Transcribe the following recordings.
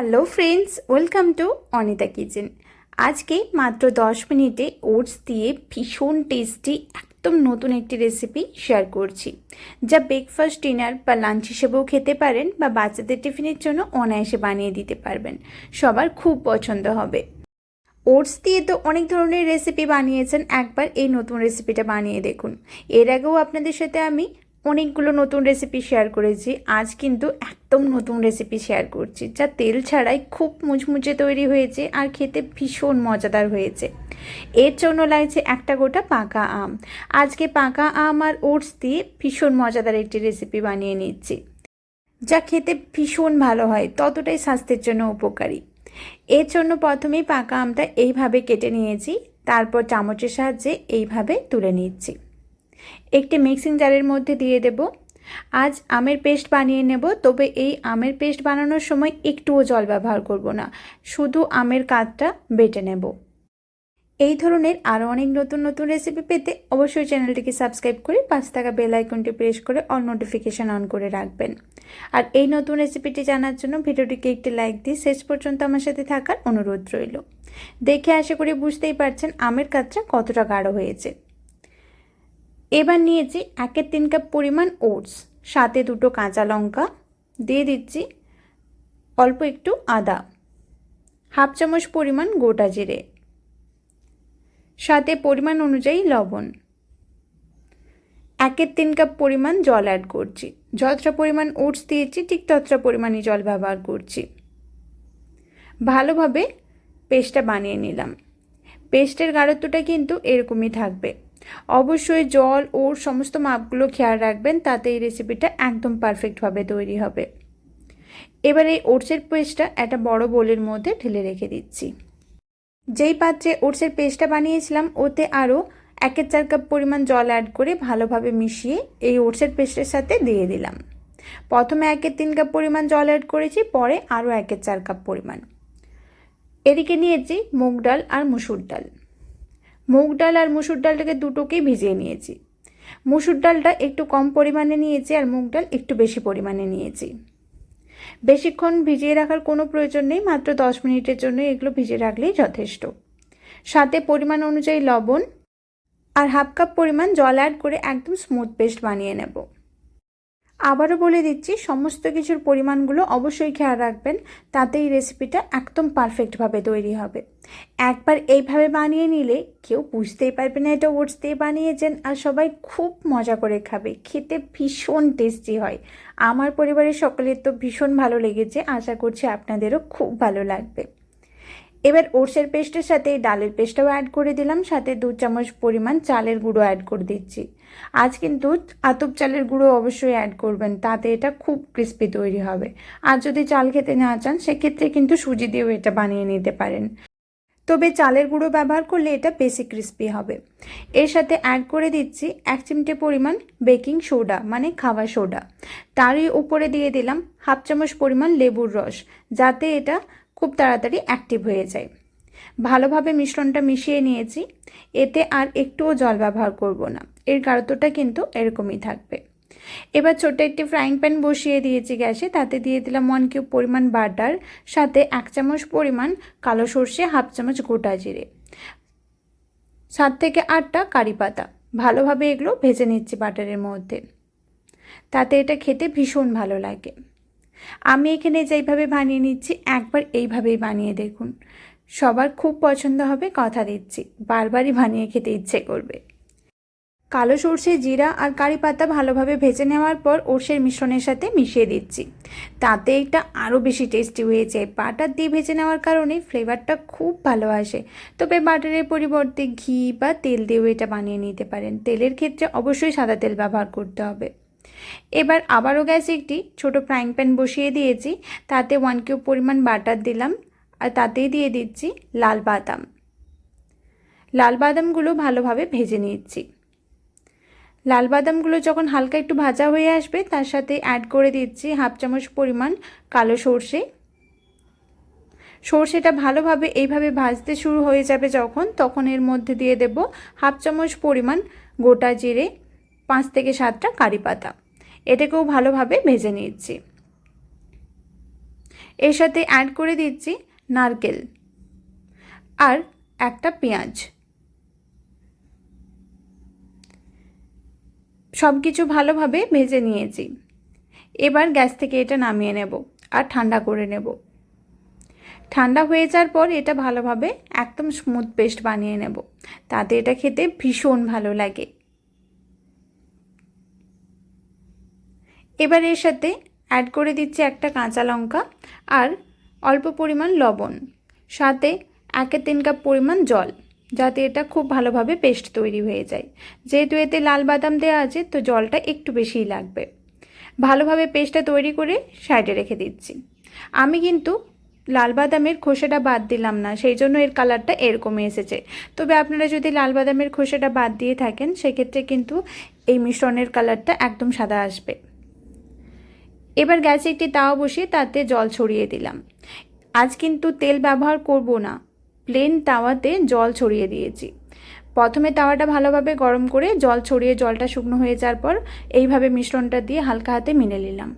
Hello friends welcome to Anita kitchen আজকে মাত্র দশ মিনিটে ওটস দিয়ে ভীষণ টেস্টি একদম নতুন একটি রেসিপি শেয়ার করছি। যা ব্রেকফাস্ট ডিনার বা লাঞ্চ হিসেবেও খেতে পারেন বা বাচ্চাদের টিফিনের জন্য অনায়াসে বানিয়ে দিতে পারবেন। সবার খুব পছন্দ হবে। ওটস দিয়ে তো অনেক ধরনের রেসিপি বানিয়েছেন। একবার এই নতুন রেসিপিটা বানিয়ে দেখুন। এর আগেও আপনাদের সাথে আমি অনেকগুলো নতুন রেসিপি শেয়ার করেছি। আজ কিন্তু একদম নতুন রেসিপি শেয়ার করছি, যা তেল ছাড়াই খুব মুচমুচে তৈরি হয়েছে আর খেতে ভীষণ মজাদার হয়েছে। এর জন্য লাগছে একটা গোটা পাকা আম। আজকে পাকা আম আর ওটস দিয়ে ভীষণ মজাদার একটি রেসিপি বানিয়ে নিচ্ছি, যা খেতে ভীষণ ভালো হয়, ততটাই স্বাস্থ্যের জন্য উপকারী। এর জন্য প্রথমেই পাকা আমটা এইভাবে কেটে নিয়েছি, তারপর চামচের সাহায্যে এইভাবে তুলে নিচ্ছি। একটি মিক্সিং জারের মধ্যে দিয়ে দেব। আজ আমের পেস্ট বানিয়ে নেব, তবে এই আমের পেস্ট বানানোর সময় একটুও জল ব্যবহার করব না, শুধু আমের কাঠটা বেটে নেব। এই ধরনের আরও অনেক নতুন নতুন রেসিপি পেতে অবশ্যই চ্যানেলটিকে সাবস্ক্রাইব করে পাঁচ টাকা বেল আইকনটি প্রেস করে অল নোটিফিকেশান অন করে রাখবেন। আর এই নতুন রেসিপিটি জানার জন্য ভিডিওটিকে একটি লাইক দিয়ে শেষ পর্যন্ত আমার সাথে থাকার অনুরোধ রইল। দেখে আশা করি বুঝতেই পারছেন আমের কাজটা কতটা গাঢ় হয়েছে। এবার নিয়েছি একের তিন কাপ পরিমাণ ওটস। সাথে দুটো কাঁচা লঙ্কা। দিয়ে দিচ্ছি অল্প একটু আদা। হাফ চামচ পরিমাণ গোটা জিরে। সাথে পরিমাণ অনুযায়ী লবণ। একের তিন কাপ পরিমাণ জল অ্যাড করছি। যতটা পরিমাণ ওটস দিয়েছি, ঠিক ততটা পরিমাণই জল ব্যবহার করছি। ভালোভাবে পেস্টটা বানিয়ে নিলাম। পেস্টের গাঢ়ত্বটা কিন্তু এরকমই থাকবে। অবশ্যই জল, ওর সমস্ত মাপগুলো খেয়াল রাখবেন, তাতে এই রেসিপিটা একদম পারফেক্টভাবে তৈরি হবে। এবার এই ওটসের পেস্টটা একটা বড় বোলের মধ্যে ঢেলে রেখে দিচ্ছি। যেই পাত্রে ওটসের পেস্টটা বানিয়েছিলাম, ওতে আরও একের চার কাপ পরিমাণ জল অ্যাড করে ভালোভাবে মিশিয়ে এই ওটসের পেস্টের সাথে দিয়ে দিলাম। প্রথমে একের তিন কাপ পরিমাণ জল অ্যাড করেছি, পরে আরও একের চার কাপ পরিমাণ। এদিকে নিয়েছি মুগ ডাল আর মুসুর ডাল। মুগ ডাল আর মুসুর ডালটাকে দুটোকেই ভিজিয়ে নিয়েছি। মুসুর ডালটা একটু কম পরিমাণে নিয়েছি আর মুগ ডাল একটু বেশি পরিমাণে নিয়েছি। বেশিক্ষণ ভিজিয়ে রাখার কোনো প্রয়োজন নেই, মাত্র দশ মিনিটের জন্য এগুলো ভিজিয়ে রাখলেই যথেষ্ট। সাথে পরিমাণ অনুযায়ী লবণ আর হাফ কাপ পরিমাণ জল অ্যাড করে একদম স্মুথ পেস্ট বানিয়ে নেব। আবারও বলে দিচ্ছি, সমস্ত কিছুর পরিমাণগুলো অবশ্যই খেয়াল রাখবেন তাতে এই রেসিপিটা একদম পারফেক্টভাবে তৈরি হবে। একবার এইভাবে বানিয়ে নিলে কেউ বুঝতেই পারবে না এটা ওটস দিয়ে বানিয়েছেন আর সবাই খুব মজা করে খাবে, খেতে ভীষণ টেস্টি হয়। আমার পরিবারের সকলের তো ভীষণ ভালো লেগেছে, আশা করছি আপনাদেরও খুব ভালো লাগবে। এবার ওটসের পেস্টের সাথে ডালের পেস্টটাও অ্যাড করে দিলাম, সাথে দু চামচ পরিমাণ চালের গুঁড়ো অ্যাড করে দিচ্ছি। আজ কিন্তু আতপ চালের গুঁড়ো অবশ্যই অ্যাড করবেন, তাতে এটা খুব ক্রিস্পি তৈরি হবে। আর যদি চাল খেতে না চান, সেক্ষেত্রে কিন্তু সুজি দিয়েও এটা বানিয়ে নিতে পারেন। তবে চালের গুঁড়ো ব্যবহার করলে এটা বেশি ক্রিস্পি হবে। এর সাথে অ্যাড করে দিচ্ছি এক চিমটে পরিমাণ বেকিং সোডা মানে খাওয়া সোডা তারই উপরে দিয়ে দিলাম হাফ চামচ পরিমাণ লেবুর রস, যাতে এটা খুব তাড়াতাড়ি অ্যাক্টিভ হয়ে যায়। ভালোভাবে মিশ্রণটা মিশিয়ে নিয়েছি, এতে আর একটুও জল ব্যবহার করব না, এর গাঢ়তটা কিন্তু এরকমই থাকবে। এবার ছোট্ট একটি ফ্রাইং প্যান বসিয়ে দিয়েছি গ্যাসে, তাতে দিয়ে দিলাম ওয়ান কিউব পরিমাণ বাটার সাথে এক চামচ পরিমাণ কালো সর্ষে হাফ চামচ গোটা জিরে, সাত থেকে আটটা কারি পাতা। ভালোভাবে এগুলো ভেজে নিচ্ছি বাটারের মধ্যে। তাতে এটা খেতে ভীষণ ভালো লাগে। আমি এখানে যেইভাবে বানিয়ে নিচ্ছি, একবার এইভাবেই বানিয়ে দেখুন। সবার খুব পছন্দ হবে কথা দিচ্ছি, বারবারই বানিয়ে খেতে ইচ্ছে করবে। কালো সর্ষে, জিরা আর কারি পাতা ভালোভাবে ভেজে নেওয়ার পর ওরসের মিশ্রণের সাথে মিশিয়ে দিচ্ছি। তাতে এটা আরও বেশি টেস্টি হয়ে যায়। বাটার দিয়ে ভেজে নেওয়ার কারণে ফ্লেভারটা খুব ভালো আসে। তবে বাটারের পরিবর্তে ঘি বা তেল দিয়েও এটা বানিয়ে নিতে পারেন। তেলের ক্ষেত্রে অবশ্যই সাদা তেল ব্যবহার করতে হবে। এবার আবারও গ্যাসে একটি ছোট ফ্রাইং প্যান বসিয়ে দিয়েছি। তাতে ওয়ান কিউব পরিমাণ বাটার দিলাম। আর তাতেই দিয়ে দিচ্ছি লাল বাদাম। লাল বাদামগুলো ভালোভাবে ভেজে নিচ্ছি। লাল বাদামগুলো যখন হালকা একটু ভাজা হয়ে আসবে, তার সাথে অ্যাড করে দিচ্ছি হাফ চামচ পরিমাণ কালো সর্ষে। সর্ষেটা ভালোভাবে এইভাবে ভাজতে শুরু হয়ে যাবে যখন, তখন এর মধ্যে দিয়ে দেব হাফ চামচ পরিমাণ গোটা জিরে। পাঁচ থেকে সাতটা কারি পাতা। এটাকেও ভালোভাবে ভেজে নিচ্ছি। এর সাথে অ্যাড করে দিচ্ছি নারকেল আর একটা পেঁয়াজ। সব কিছু ভালোভাবে ভেজে নিয়েছি। এবার গ্যাস থেকে এটা নামিয়ে নেব আর ঠান্ডা করে নেব। ঠান্ডা হয়ে যাওয়ার পর এটা ভালোভাবে একদম স্মুথ পেস্ট বানিয়ে নেব। তাতে এটা খেতে ভীষণ ভালো লাগে। এবার এর সাথে অ্যাড করে দিচ্ছি একটা কাঁচা লঙ্কা আর অল্প পরিমাণ লবণ। সাথে একে তিন কাপ পরিমাণ জল, যাতে এটা খুব ভালোভাবে পেস্ট তৈরি হয়ে যায়। যেহেতু এতে লাল বাদাম দেওয়া আছে, তো জলটা একটু বেশিই লাগবে। ভালোভাবে পেস্টটা তৈরি করে সাইডে রেখে দিচ্ছি। আমি কিন্তু লাল বাদামের খোসাটা বাদ দিলাম না, সেই জন্য এর কালারটা এরকমই এসেছে। তবে আপনারা যদি লাল বাদামের খোসাটা বাদ দিয়ে থাকেন, সেক্ষেত্রে কিন্তু এই মিশ্রণের কালারটা একদম সাদা আসবে। এবার গ্যাসে একটি তাওয়া বসিয়ে তাতে জল ছড়িয়ে দিলাম। আজ কিন্তু তেল ব্যবহার করব না। প্লেন তাওয়াতে জল ছড়িয়ে দিয়েছি। প্রথমে তাওয়াটা ভালোভাবে গরম করে জল ছড়িয়ে জলটা শুকনো হয়ে যাওয়ার পর এইভাবে মিশ্রণটা দিয়ে হালকা হাতে মিলে নিলাম।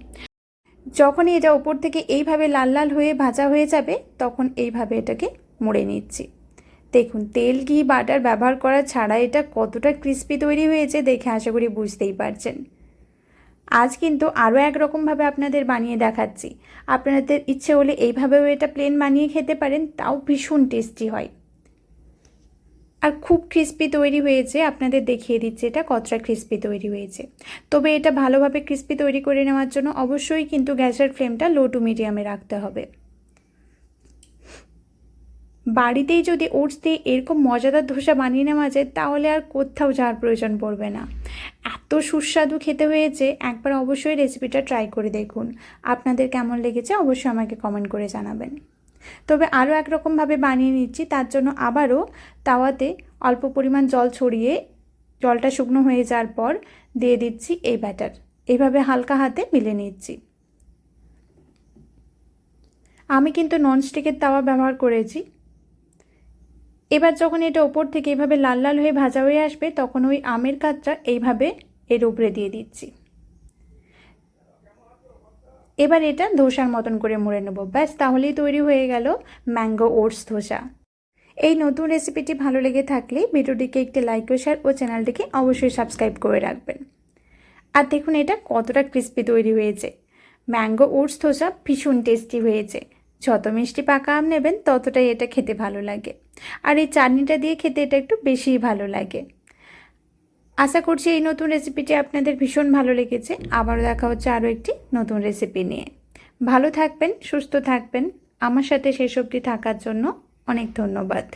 যখনই এটা ওপর থেকে এইভাবে লাল লাল হয়ে ভাজা হয়ে যাবে, তখন এইভাবে এটাকে মুড়ে নিচ্ছি। দেখুন, তেল ঘি বাটার ব্যবহার করা ছাড়া এটা কতটা ক্রিস্পি তৈরি হয়েছে দেখে আশা করি বুঝতেই পারছেন। আজ কিন্তু আরও একরকমভাবে আপনাদের বানিয়ে দেখাচ্ছি। আপনাদের ইচ্ছে হলে এইভাবেও এটা প্লেন বানিয়ে খেতে পারেন, তাও ভীষণ টেস্টি হয়। আর খুব ক্রিস্পি তৈরি হয়েছে, আপনাদের দেখিয়ে দিচ্ছে এটা কতটা ক্রিস্পি তৈরি হয়েছে। তবে এটা ভালোভাবে ক্রিস্পি তৈরি করে নেওয়ার জন্য অবশ্যই কিন্তু গ্যাসের ফ্লেমটা লো টু মিডিয়ামে রাখতে হবে। বাড়িতেই যদি ওটস দিয়ে এরকম মজাদার ধোসা বানিয়ে নেওয়া যায়, তাহলে আর কোথাও যাওয়ার প্রয়োজন পড়বে না। এত সুস্বাদু খেতে হয়েছে, একবার অবশ্যই রেসিপিটা ট্রাই করে দেখুন। আপনাদের কেমন লেগেছে অবশ্যই আমাকে কমেন্ট করে জানাবেন। তবে আরও একরকমভাবে বানিয়ে নিচ্ছি, তার জন্য আবারও তাওয়াতে অল্প পরিমাণ জল ছড়িয়ে জলটা শুকনো হয়ে যাওয়ার পর দিয়ে দিচ্ছি এই ব্যাটার এইভাবে হালকা হাতে মিলে নিচ্ছি। আমি কিন্তু ননস্টিকের তাওয়া ব্যবহার করেছি। এবার যখন এটা ওপর থেকে এভাবে লাল লাল হয়ে ভাজা হয়ে আসবে, তখন ওই আমের কাজটা এইভাবে এর উপরে দিয়ে দিচ্ছি। এবার এটা ধোসার মতন করে মুড়ে নেব। ব্যাস, তাহলেই তৈরি হয়ে গেল ম্যাঙ্গো ওটস ধোসা। এই নতুন রেসিপিটি ভালো লেগে থাকলে ভিডিওটিকে একটি লাইক ও শেয়ার ও চ্যানেলটিকে অবশ্যই সাবস্ক্রাইব করে রাখবেন। আর দেখুন এটা কতটা ক্রিস্পি তৈরি হয়েছে। ম্যাঙ্গো ওটস ধোসা ভীষণ টেস্টি হয়েছে। যত মিষ্টি পাকা আম নেবেন, ততটাই এটা খেতে ভালো লাগে। আর এই চাটনিটা দিয়ে খেতে এটা একটু বেশিই ভালো লাগে। আশা করছি এই নতুন রেসিপিটি আপনাদের ভীষণ ভালো লেগেছে। আবারও দেখা হচ্ছে আরও একটি নতুন রেসিপি নিয়ে। ভালো থাকবেন, সুস্থ থাকবেন। আমার সাথে সেসবটি থাকার জন্য অনেক ধন্যবাদ।